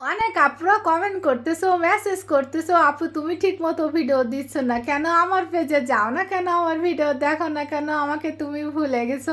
অনেক আপুরা কমেন্ট করতেছো মেসেজ করতেছো আপু তুমি ঠিক মতো ভিডিও দিচ্ছ না কেন আমার পেজে যাও না কেন? আমার ভিডিও দেখো না কেন? আমাকে তুমি ভুলে গেছো।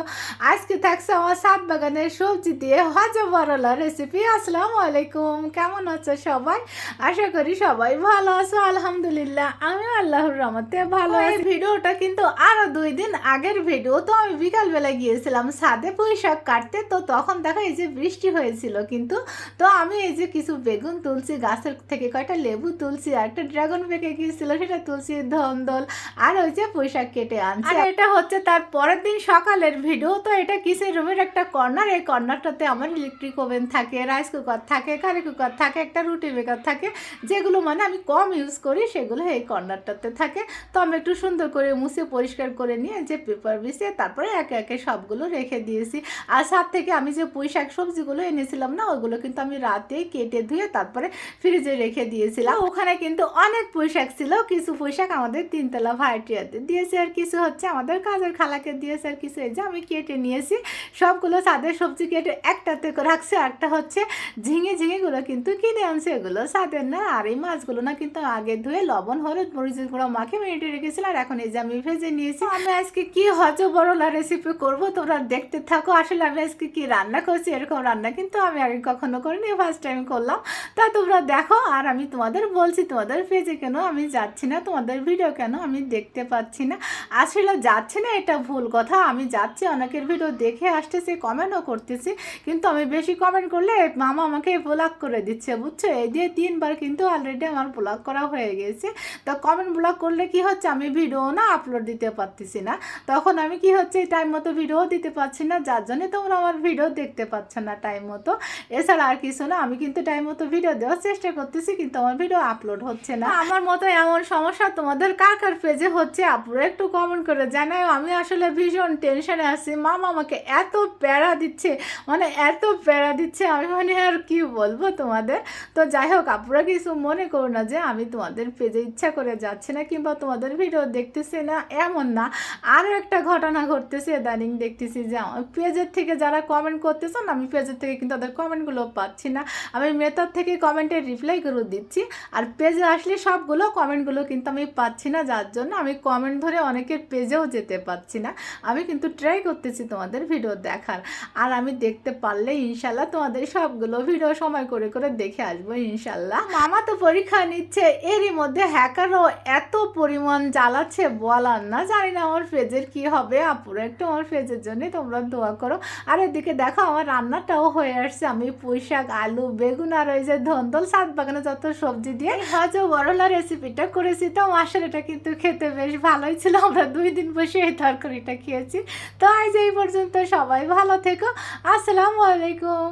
আজকে থাকছে আমার সাত বাগানের সবজি দিয়ে হজা বরলা রেসিপি আসসালামু আলাইকুম কেমন আছো সবাই? আশা করি সবাই ভালো আছো আলহামদুলিল্লাহ। আমি আল্লাহর রহমতে ভালো এই ভিডিওটা কিন্তু আরও দুই দিন আগের ভিডিও তো আমি বিকালবেলা গিয়েছিলাম সাদে পুঁই শাক কাটতে তো তখন দেখো এই যে বৃষ্টি হয়েছিল কিন্তু তো আমি এই যে কিছু বেগুন তুলছি গাছের থেকে কয়টা লেবু তুলছি আর একটা ড্রাগন পেকে গিয়েছিল, সেটা তুলছি ধন্দল আর ওই যে পুঁইশাক কেটে আনছি। এটা হচ্ছে তার পরের দিন সকালের ভিডিও, তো এটা কিসের রুমের একটা কর্নার? এই কর্নারটাতে আমার ইলেকট্রিক ওভেন থাকে রাইস কুকার থাকে কারি কুকার থাকে, একটা রুটি মেকার থাকে। যেগুলো মানে আমি কম ইউজ করি, সেগুলো এই কর্নারটাতে থাকে। তো আমি একটু সুন্দর করে মুছে, পরিষ্কার করে নিয়ে যে পেপার বিছিয়ে তারপরে একে একে সবগুলো রেখে দিয়েছি। আর সাত থেকে আমি যে পুঁই শাক সবজিগুলো এনেছিলাম না, ওগুলো কিন্তু আমি রাতেই কেটে ধুয়ে তারপরে ফ্রিজে রেখে দিয়েছিলাম। ওখানে কিন্তু অনেক পোশাক ছিল কিছু পোশাক আমাদের তিনতলা ভাইটিয়াতে দিয়েছে আর কিছু হচ্ছে আমাদের কাজের খালাকে দিয়েছে আর কিছু এই যে আমি কেটে নিয়েছি। সবগুলো সাদের সবজি কেটে একটাতে রাখছে একটা হচ্ছে ঝিঙে ঝিঙেগুলো কিন্তু কিনে আনছে। এগুলো সাদের না আর এই মাছগুলো না কিন্তু আগে ধুয়ে লবণ হলুদ মরিচের গুঁড়ো মাখে মিনিটে রেখেছিলাম আর এখন এই যে আমি ভেজে নিয়েছি। আমি আজকে কি হজ বড়লা রেসিপি করব? তোমরা দেখতে থাকো। আসলে আমি আজকে কি রান্না করছি? এরকম রান্না কিন্তু আমি আগে কখনো করিনি ফার্স্ট টাইম করলাম। তা তোমরা দেখো, আর আমি তোমাদের বলছি, তোমাদের পেজে কেন আমি যাচ্ছি না, তোমাদের ভিডিও কেন আমি দেখতে পাচ্ছি না? আসলে যাচ্ছি না এটা ভুল কথা, আমি যাচ্ছি, অনেকের ভিডিও দেখে আসতেছি কমেন্টও করতেছি, কিন্তু আমি বেশি কমেন্ট করলে মামা আমাকে ব্লক করে দিচ্ছে, বুঝছ? এই দিয়ে তিনবার কিন্তু অলরেডি আমার ব্লক করা হয়ে গেছে। তো কমেন্ট ব্লক করলে কি হচ্ছে? আমি ভিডিও না আপলোড দিতে পারতেছি না। তখন আমি কি হচ্ছে? টাইম মতো ভিডিও দিতে পারছি না, যার জন্য তোমরা আমার ভিডিও দেখতে পাচ্ছ না টাইম মতো। এছাড়া আর কিছু না, আমি কিন্তু টাইম মতো ভিডিও দেওয়ার চেষ্টা করতেছি কিন্তু আমার ভিডিও আপলোড হচ্ছে না। আমার মতো এমন সমস্যা তোমাদের কার কার পেজে হচ্ছে আপুরা একটু কমেন্ট করে জানাই আমি আসলে ভীষণ টেনশনে আছি। মামা আমাকে এত প্যারা দিচ্ছে মানে এত প্যারা দিচ্ছে আমি মানে আর কি বলব তোমাদের? তো যাই হোক আপুরা কিছু মনে করো না যে আমি তোমাদের পেজে ইচ্ছা করে যাচ্ছি না কিংবা তোমাদের ভিডিও দেখতেছি না এমন না। আরও একটা ঘটনা ঘটতেছে ইদানিং দেখতেছি যে আমার পেজের থেকে যারা কমেন্ট করতেছে না আমি পেজের থেকে কিন্তু তাদের কমেন্টগুলো পাচ্ছি না। আমি মেতার থেকে কমেন্টের রিপ্লাই করে দিচ্ছি। আর পেজে আসলে সবগুলো কমেন্টগুলো কিন্তু আমি পাচ্ছি না, যার জন্য আমি কমেন্ট ধরে অনেকের পেজেও যেতে পারছি না। আমি কিন্তু ট্রাই করতেছি তোমাদের ভিডিও দেখার। আর আমি দেখতে পারলে ইনশাল্লাহ তোমাদের সবগুলো ভিডিও সময় করে করে দেখে আসব ইনশাল্লাহ। মামা তো পরীক্ষা নিচ্ছে, এরই মধ্যে হ্যাকারও এত পরিমাণ জ্বালাচ্ছে বলার না। জানি না আমার পেজের কি হবে, আপুরো একটু আমার পেজের জন্য তোমরা দোয়া করো। আর এদিকে দেখো আমার রান্নাটাও হয়ে আসছে। আমি পুঁই শাক আলু, বেগুন আর ওই যে ধন্দল সাত বাগানে যত সবজি দিয়ে হজ বড়লা রেসিপিটা করেছি তো আসলে এটা কিন্তু খেতে বেশ ভালোই ছিল। আমরা দুই দিন বসে এই তরকারিটা খেয়েছি। তো আজ এই পর্যন্ত সবাই ভালো থেকো। আসসালামু আলাইকুম।